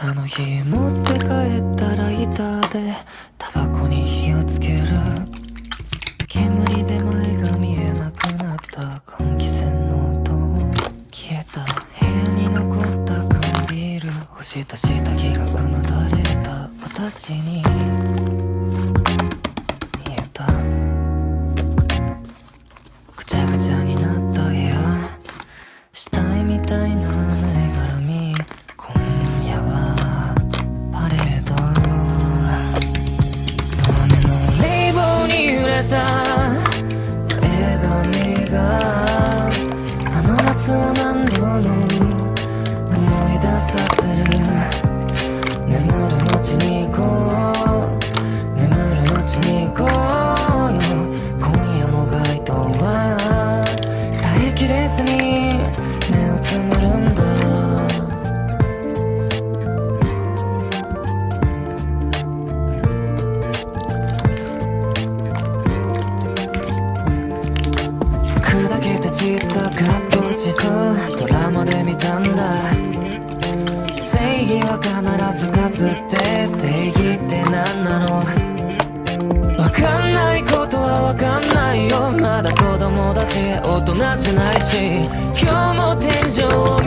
あの日持って帰ったら板でタバコに火をつける。煙で前が見えなくなった。換気扇の音。消えた。部屋に残った缶ビール。干した下着がうなだれた。私にれた。絵紙が。あの夏を何度も思い出させる。眠る街に行こう。眠る街に行こうよ。今夜も街灯は耐えきれずに。じったカット地図ドラマで見たんだ。正義は必ず勝つって正義って何なの？わかんないことはわかんないよ。まだ子供だし大人じゃないし。今日も天井を